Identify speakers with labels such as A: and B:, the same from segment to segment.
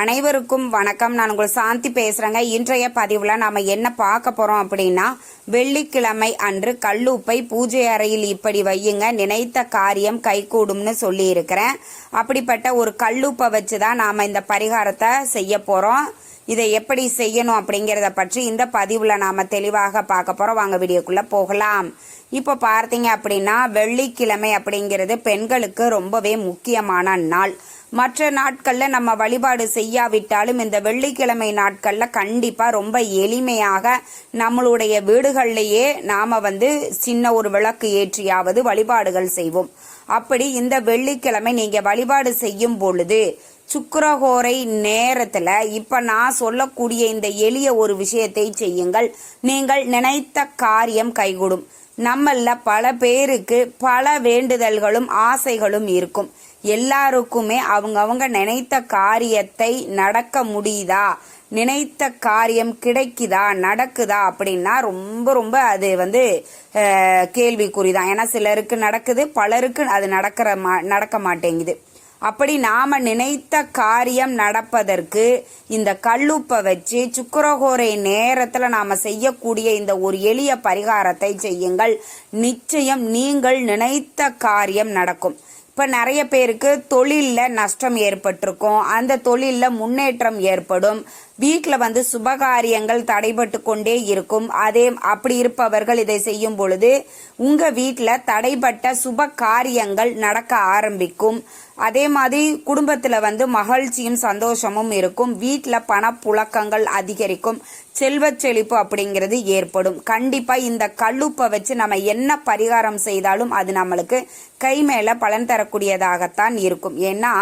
A: அனைவருக்கும் வணக்கம். நான் உங்கள் சாந்தி பேசுறேங்க. இன்றைய பதிவுல நாம என்ன பார்க்க போறோம் அப்படின்னா வெள்ளிக்கிழமை அன்று கல்லுப்பை பூஜை அறையில் இப்படி வையுங்க. நினைத்த காரியம் கைகூடும்னு சொல்லி இருக்கிறேன் அப்படிப்பட்ட ஒரு கல்லுப்பை வச்சு தான் நாம இந்த பரிகாரத்தை செய்ய போறோம். இதை எப்படி செய்யணும் அப்படிங்கறத பற்றி இந்த பதிவுல நாம தெளிவாக பார்க்க போறோம். வாங்க வீடியோக்குள்ள போகலாம். இப்போ பார்த்தீங்க அப்படின்னா வெள்ளிக்கிழமை அப்படிங்கிறது பெண்களுக்கு ரொம்பவே முக்கியமான நாள். மற்ற நாட்களில் நம்ம வழிபாடு செய்யாவிட்டாலும் இந்த வெள்ளிக்கிழமை நாட்களில் கண்டிப்பாக ரொம்ப எளிமையாக நம்மளுடைய வீடுகள்லேயே நாம் வந்து சின்ன ஒரு விளக்கு ஏற்றியாவது வழிபாடுகள் செய்வோம். அப்படி இந்த வெள்ளிக்கிழமை நீங்கள் வழிபாடு செய்யும் பொழுது சுக்கரகோரை நேரத்தில் இப்போ நான் சொல்லக்கூடிய இந்த எளிய ஒரு விஷயத்தை செய்யுங்கள். நீங்கள் நினைத்த காரியம் கைகூடும். நம்மள பல பேருக்கு பல வேண்டுதல்களும் ஆசைகளும் இருக்கும். எல்லாருக்குமே அவங்கவங்க நினைத்த காரியத்தை நடக்க முடியுதா? நினைத்த காரியம் கிடைக்குதா? நடக்குதா? அப்படின்னா ரொம்ப ரொம்ப அது வந்து கேள்விக்குறி கேள்விக்குறிதான். ஏன்னா சிலருக்கு நடக்குது பலருக்கு அது நடக்கிற மா நடக்க மாட்டேங்குது. அப்படி நாம நினைத்த காரியம் நடப்பதற்கு இந்த கல்லுப்பை வச்சு சுக்கரகோரை நேரத்துல நாம செய்யக்கூடிய இந்த ஒரு எளிய பரிகாரத்தை செய்யுங்கள். நிச்சயம் நீங்கள் நினைத்த காரியம் நடக்கும். இப்போ நிறைய பேருக்கு தொழிலில் நஷ்டம் ஏற்பட்டிருக்கும். அந்த தொழிலில் முன்னேற்றம் ஏற்படும். வீட்டில் வந்து சுபகாரியங்கள் தடைபட்டு கொண்டே இருக்கும். அதே அப்படி இருப்பவர்கள் இதை செய்யும் பொழுது உங்க வீட்டில் தடைபட்ட சுப காரியங்கள் நடக்க ஆரம்பிக்கும். அதே மாதிரி குடும்பத்தில் வந்து மகிழ்ச்சியும் சந்தோஷமும் இருக்கும். வீட்டில் பணப்புழக்கங்கள் அதிகரிக்கும். செல்வ செழிப்பு அப்படிங்கிறது ஏற்படும். கண்டிப்பாக இந்த கல்லுப்பை வச்சு நம்ம என்ன பரிகாரம் செய்தாலும் அது நம்மளுக்கு கை மேலே பலன் தரக்கூடியதாகத்தான் இருக்கும். ஏன்னா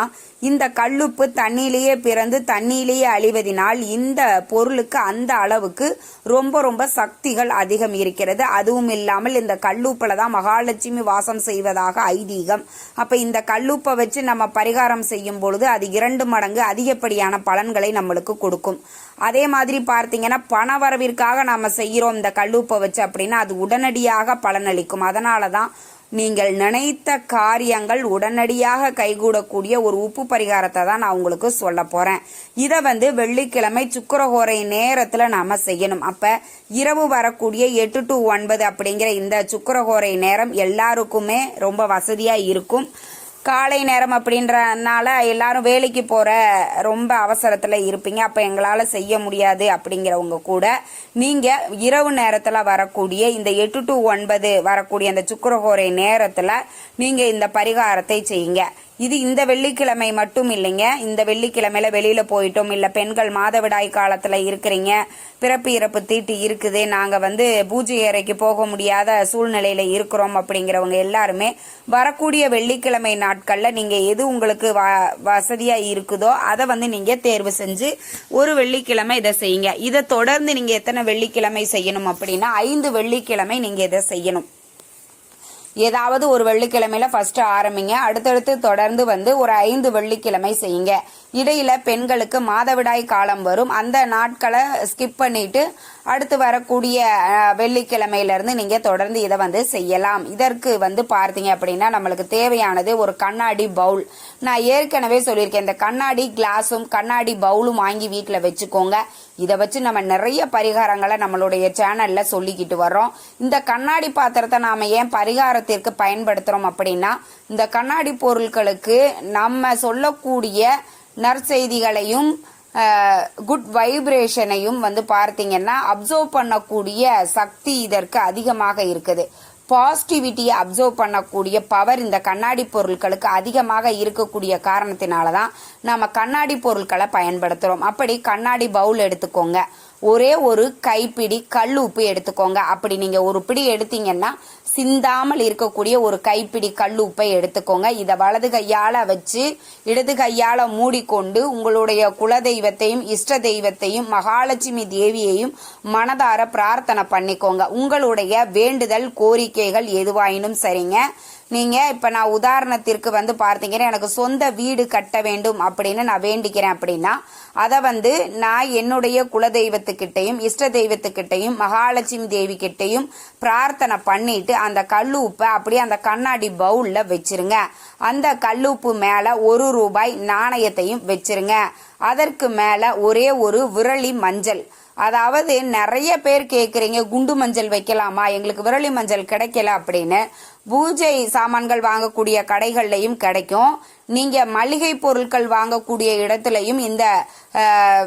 A: இந்த கல்லுப்பு தண்ணியிலேயே பிறந்து தண்ணியிலேயே அழிவதினால் இந்த பொருளுக்கு அந்த அளவுக்கு ரொம்ப ரொம்ப சக்திகள் அதிகம் இருக்கிறது. அதுவும் இல்லாமல் இந்த கல்லூப்பில் தான் மகாலட்சுமி வாசம் செய்வதாக ஐதீகம். அப்போ இந்த கல்லூப்பை வச்சு நம்ம பரிகாரம் செய்யும் பொழுது அது இரண்டு மடங்கு அதிகப்படியான பலன்களை நம்மளுக்கு கொடுக்கும். அதே மாதிரி பார்த்தீங்கன்னா பண வரவிற்காக நாம் செய்கிறோம் இந்த கல்லூப்பை வச்சு அப்படின்னா அது உடனடியாக பலனளிக்கும். அதனால தான் நீங்கள் நினைத்த காரியங்கள் உடனடியாக கைகூடக்கூடிய ஒரு உப்பு பரிகாரத்தை தான் நான் உங்களுக்கு சொல்ல போகிறேன் இதை வந்து வெள்ளிக்கிழமை சுக்கரஹோரை நேரத்தில் நாம் செய்யணும். அப்போ இரவு வரக்கூடிய எட்டு டு ஒன்பது அப்படிங்கிற இந்த சுக்கரஹோரை நேரம் எல்லாருக்குமே ரொம்ப வசதியாக இருக்கும். காலை நேரம் அப்படின்றனால எல்லாரும் வேலைக்கு போற ரொம்ப அவசரத்துல இருப்பீங்க. அப்ப எங்களால செய்ய முடியாது அப்படிங்கிறவங்க கூட நீங்க இரவு நேரத்துல வரக்கூடிய இந்த எட்டு டு ஒன்பது வரக்கூடிய அந்த சுக்கரகோரை நேரத்துல நீங்க இந்த பரிகாரத்தை செய்யுங்க. இது இந்த வெள்ளிக்கிழமை மட்டும் இல்லைங்க. இந்த வெள்ளிக்கிழமையில வெளியில போயிட்டோம். இல்ல பெண்கள் மாதவிடாய் காலத்துல இருக்கிறீங்க. பிறப்பு இறப்பு தீட்டு இருக்குது. நாங்க வந்து பூஜை அறைக்கு போக முடியாத சூழ்நிலையில இருக்கிறோம் அப்படிங்கிறவங்க எல்லாருமே வரக்கூடிய வெள்ளிக்கிழமை நாட்கள்ல நீங்க எது உங்களுக்கு வ- வசதியா இருக்குதோ அதை வந்து நீங்க தேர்வு செஞ்சு ஒரு வெள்ளிக்கிழமை இதை செய்யுங்க. இதை தொடர்ந்து நீங்க எத்தனை வெள்ளிக்கிழமை செய்யணும் அப்படின்னா ஐந்து வெள்ளிக்கிழமை நீங்க இதை செய்யணும். ஏதாவது ஒரு வெள்ளிக்கிழமையில ஃபர்ஸ்ட் ஆரம்பிங்க. அடுத்தடுத்து தொடர்ந்து வந்து ஒரு ஐந்து வெள்ளிக்கிழமை செய்யுங்க. இடையில பெண்களுக்கு மாதவிடாய் காலம் வரும். அந்த நாட்களை ஸ்கிப் பண்ணிட்டு அடுத்து வரக்கூடிய அஹ், வெள்ளிக்கிழமையில இருந்து நீங்க தொடர்ந்து இதை வந்து செய்யலாம். இதற்கு வந்து பார்த்தீங்க அப்படின்னா நம்மளுக்கு தேவையானது ஒரு கண்ணாடி பவுல். நான் ஏற்கனவே சொல்லியிருக்கேன் இந்த கண்ணாடி கிளாஸும் கண்ணாடி பவுலும் வாங்கி வீட்டில் வச்சுக்கோங்க. இதை வச்சு நம்ம நிறைய பரிகாரங்களை நம்மளுடைய சேனல்ல சொல்லிக்கிட்டு வர்றோம். இந்த கண்ணாடி பாத்திரத்தை நாம ஏன் பரிகாரத்திற்கு பயன்படுத்துறோம் அப்படின்னா இந்த கண்ணாடி பொருட்களுக்கு நம்ம சொல்லக்கூடிய நற்செய்திகளையும் குட் வைப்ரேஷனையும் வந்து பார்த்தீங்கன்னா அப்சர்வ் பண்ணக்கூடிய சக்தி இதற்கு அதிகமாக இருக்குது. பாசிட்டிவிட்டியை அப்சர்வ் பண்ணக்கூடிய பவர் இந்த கண்ணாடி பொருட்களுக்கு அதிகமாக இருக்கக்கூடிய காரணத்தினால தான் நம்ம கண்ணாடி பொருட்களை பயன்படுத்துகிறோம் அப்படி கண்ணாடி பவுல் எடுத்துக்கோங்க. ஒரே ஒரு கைப்பிடி கல் உப்பு எடுத்துக்கோங்க. அப்படி நீங்க ஒரு பிடி எடுத்தீங்கன்னா சிந்தாமல் இருக்கக்கூடிய ஒரு கைப்பிடி கல் உப்பை எடுத்துக்கோங்க. இதை வலது கையால வச்சு இடது கையால மூடிக்கொண்டு உங்களுடைய குலதெய்வத்தையும் இஷ்ட தெய்வத்தையும் மகாலட்சுமி தேவியையும் மனதார பிரார்த்தனை பண்ணிக்கோங்க. உங்களுடைய வேண்டுதல் கோரிக்கைகள் எதுவாயினும் சரிங்க. நீங்க இப்ப நான் உதாரணத்திற்கு வந்து பார்த்தீங்கன்னா எனக்கு சொந்த வீடு கட்ட வேண்டும் அப்படின்னு நான் வேண்டிக்கிறேன் அப்படின்னா அதை வந்து நான் என்னுடைய குலதெய்வத்துக்கிட்டையும் இஷ்ட தெய்வத்துக்கிட்டையும் மகாலட்சுமி தேவி கிட்டையும் பிரார்த்தனை பண்ணிட்டு அந்த கல்லுப்பை அப்படியே அந்த கண்ணாடி பவுல்ல வச்சிருங்க. அந்த கல்லுப்பு மேல ஒரு ரூபாய் நாணயத்தையும் வச்சிருங்க. அதற்கு மேல ஒரே ஒரு விரலி மஞ்சள். அதாவது நிறைய பேர் கேட்குறீங்க குண்டு மஞ்சள் வைக்கலாமா எங்களுக்கு விரலி மஞ்சள் கிடைக்கல அப்படின்னு. பூஜை சாமான்கள் வாங்கக்கூடிய கடைகள்லையும் கிடைக்கும். நீங்க மளிகை பொருட்கள் வாங்கக்கூடிய இடத்துலையும் இந்த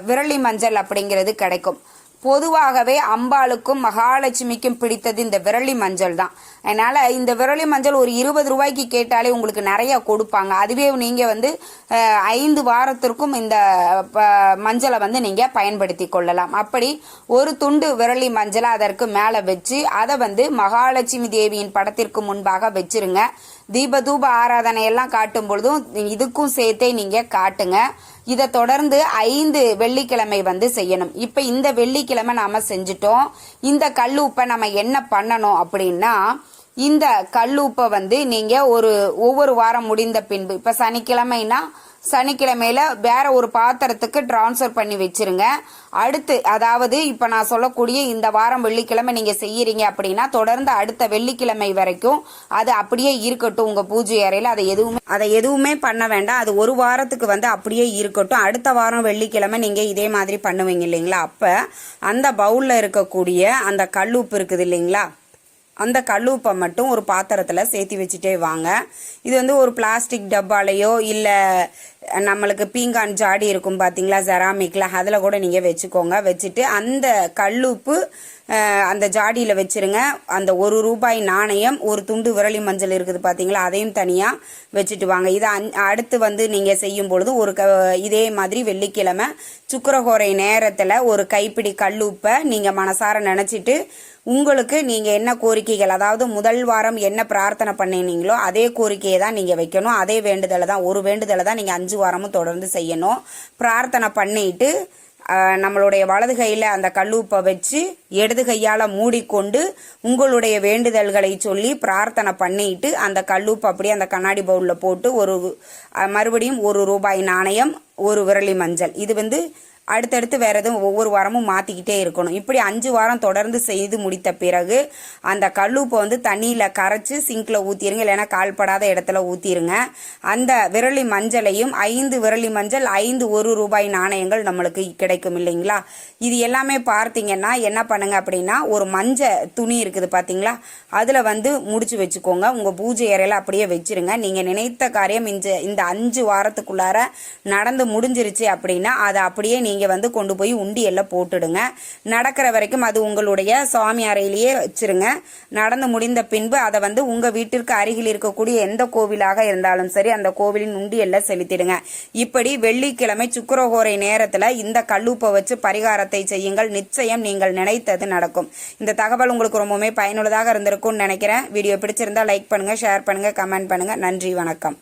A: விரலி மஞ்சள் அப்படிங்கிறது கிடைக்கும். பொதுவாகவே அம்பாளுக்கும் மகாலட்சுமிக்கும் பிடித்தது இந்த விரலி மஞ்சள் தான் அதனால் இந்த விரலி மஞ்சள் ஒரு இருபது ரூபாய்க்கு கேட்டாலே உங்களுக்கு நிறைய கொடுப்பாங்க. அதுவே நீங்கள் வந்து ஐந்து வாரத்திற்கும் இந்த ப- மஞ்சளை வந்து நீங்கள் பயன்படுத்தி கொள்ளலாம். அப்படி ஒரு துண்டு விரலி மஞ்சளை அதற்கு மேலே வச்சு அதை வந்து மகாலட்சுமி தேவியின் படத்திற்கு முன்பாக வச்சிருங்க. தீப தூப ஆராதனை எல்லாம் காட்டும் பொழுதும் இதுக்கும் சேர்த்தே நீங்கள் காட்டுங்க. இதை தொடர்ந்து ஐந்து வெள்ளிக்கிழமை வந்து செய்யணும். இப்ப இந்த வெள்ளிக்கிழமை நாம செஞ்சுட்டோம். இந்த கல்லுப்பை நம்ம என்ன பண்ணணும் அப்படின்னா இந்த கல்லுப்பை வந்து நீங்க ஒரு ஒவ்வொரு வாரம் முடிந்த பின்பு இப்ப சனிக்கிழமைனா சனிக்கிழமையில வேற ஒரு பாத்திரத்துக்கு டிரான்ஸ்ஃபர் பண்ணி வச்சிருங்க. அடுத்து அதாவது இப்ப நான் சொல்லக்கூடிய இந்த வாரம் வெள்ளிக்கிழமை நீங்க செய்யறீங்க அப்படின்னா தொடர்ந்து அடுத்த வெள்ளிக்கிழமை வரைக்கும் அது அப்படியே இருக்கட்டும். உங்க பூஜை அறையில அதை எதுவுமே அதை எதுவுமே பண்ண வேண்டாம். அது ஒரு வாரத்துக்கு வந்து அப்படியே இருக்கட்டும். அடுத்த வாரம் வெள்ளிக்கிழமை நீங்க இதே மாதிரி பண்ணுவீங்க இல்லைங்களா? அப்ப அந்த பவுல்ல இருக்கக்கூடிய அந்த கல்லுப்பு இருக்குது இல்லைங்களா? அந்த கல்லுப்பை மட்டும் ஒரு பாத்திரத்தில் சேர்த்து வச்சுட்டே வாங்க. இது வந்து ஒரு பிளாஸ்டிக் டப்பாலையோ இல்லை நம்மளுக்கு பீங்கான் ஜாடி இருக்கும் பார்த்தீங்களா ஜெராமிக்கில் அதில் கூட நீங்கள் வச்சுக்கோங்க. வச்சுட்டு அந்த கல்லுப்பு அந்த ஜாடியில் வச்சுருங்க. அந்த ஒரு ரூபாய் நாணயம் ஒரு துண்டு விரலி மஞ்சள் இருக்குது பார்த்தீங்களா அதையும் தனியாக வச்சுட்டு வாங்க. இதை அந் அடுத்து வந்து நீங்கள் செய்யும் பொழுது ஒரு க இதே மாதிரி வெள்ளிக்கிழமை சுக்கரகோரை நேரத்தில் ஒரு கைப்பிடி கல்லுப்பை நீங்கள் மனசார நினச்சிட்டு உங்களுக்கு நீங்கள் என்ன கோரிக்கைகள் அதாவது முதல் வாரம் என்ன பிரார்த்தனை பண்ணினீங்களோ அதே கோரிக்கையை தான் நீங்கள் வைக்கணும். அதே வேண்டுதலை தான் ஒரு வேண்டுதலை தான் நீங்கள் அஞ்சு வாரமும் தொடர்ந்து செய்யணும். பிரார்த்தனை பண்ணிட்டு நம்மளுடைய வலது கையில் அந்த கல்லூப்பை வச்சு இடது கையால் மூடிக்கொண்டு உங்களுடைய வேண்டுதல்களை சொல்லி பிரார்த்தனை பண்ணிட்டு அந்த கல்லூப்பை அப்படியே அந்த கண்ணாடி பவுலில் போட்டு ஒரு மறுபடியும் ஒரு ரூபாய் நாணயம் ஒரு விரலி மஞ்சள். இது வந்து அடுத்தடுத்து வேறு எதுவும் ஒவ்வொரு வாரமும் மாற்றிக்கிட்டே இருக்கணும். இப்படி அஞ்சு வாரம் தொடர்ந்து செய்து முடித்த பிறகு அந்த கல்லுப்பை வந்து தண்ணியில் கரைச்சி சிங்கில் ஊற்றிடுங்க இல்லைன்னா கால்படாத இடத்துல ஊற்றிடுங்க அந்த விரலி மஞ்சளையும் ஐந்து விரலி மஞ்சள் ஐந்து ஒரு ரூபாய் நாணயங்கள் நம்மளுக்கு கிடைக்கும் இல்லைங்களா? இது எல்லாமே பார்த்தீங்கன்னா என்ன பண்ணுங்க அப்படின்னா ஒரு மஞ்ச துணி இருக்குது பார்த்தீங்களா அதில் வந்து முடிச்சு வச்சுக்கோங்க. உங்கள் பூஜை அறையில் அப்படியே வச்சிருங்க. நீங்கள் நினைத்த காரியம் இந்த இந்த அஞ்சு வாரத்துக்குள்ளார நடந்து முடிஞ்சிருச்சு அப்படின்னா அதை அப்படியே நீங்கள் வந்து கொண்டு போய் உண்டியல்ல போட்டுடுங்க. நடக்கிற வரைக்கும் அது உங்களுடைய சுவாமி அறையிலேயே வச்சிருங்க. நடந்து முடிந்த பின்பு அதை வந்து உங்கள் வீட்டிற்கு அருகில் இருக்கக்கூடிய எந்த கோவிலாக இருந்தாலும் சரி அந்த கோவிலின் உண்டியல்ல செலுத்திடுங்க. இப்படி வெள்ளிக்கிழமை சுக்கரகோரை நேரத்தில் இந்த கல்லூப்பை வச்சு பரிகாரத்தை செய்யுங்கள். நிச்சயம் நீங்கள் நினைத்தது நடக்கும். இந்த தகவல் உங்களுக்கு ரொம்பவுமே பயனுள்ளதாக இருந்திருக்கும்னு நினைக்கிறேன். வீடியோ பிடிச்சிருந்தா லைக் பண்ணுங்கள் ஷேர் பண்ணுங்கள் கமெண்ட் பண்ணுங்கள் நன்றி வணக்கம்.